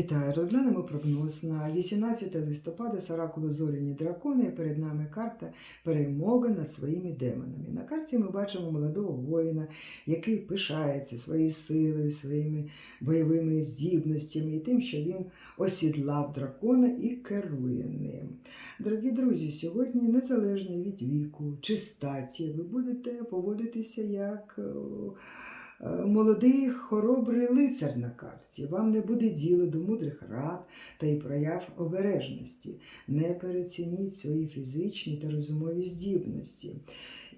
Вітаю, розглянемо прогноз на 18 листопада з оракулу Зоряні дракони. Перед нами карта перемоги над своїми демонами. На карті ми бачимо молодого воїна, який пишається своєю силою, своїми бойовими здібностями і тим, що він осідлав дракона і керує ним. Дорогі друзі, сьогодні незалежно від віку чи статі, ви будете поводитися як. Е, Молодий хоробрий лицар на карті. Вам не буде діла до мудрих рад та й прояв обережності. Не перецініть свої фізичні та розумові здібності.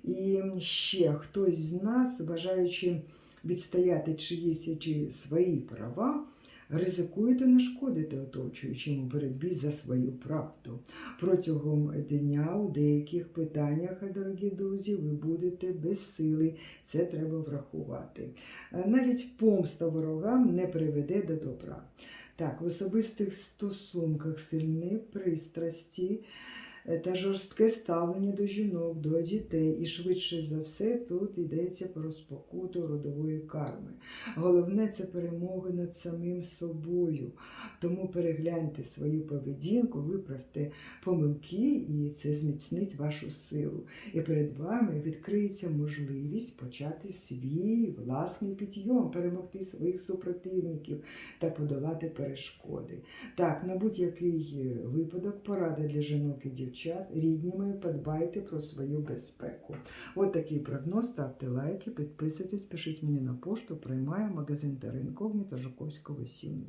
І ще хтось з нас, бажаючи відстояти чиїсь чи свої права, ризикуєте нашкодити оточуючим у боротьбі за свою правду. Протягом дня у деяких питаннях, дорогі друзі, ви будете безсили. Це треба врахувати. Е, Навіть помста ворогам не приведе до добра. Так, в особистих стосунках сильні пристрасті та жорстке ставлення до жінок, до дітей. І швидше за все тут йдеться про спокуту родової карми. Головне це перемоги над самим собою. Тому перегляньте свою поведінку, виправте помилки, і це зміцнить вашу силу. І перед вами відкриється можливість почати свій власний підйом, перемогти своїх супротивників та подолати перешкоди. Так, на будь-який е, випадок порада для жінок і дівчат. Рідні мої, подбайте про свою безпеку. От такий прогноз. Ставте лайки, підписуйтесь, пишіть мені на пошту. Приймаю магазин Теренкогніта Жуковського 7.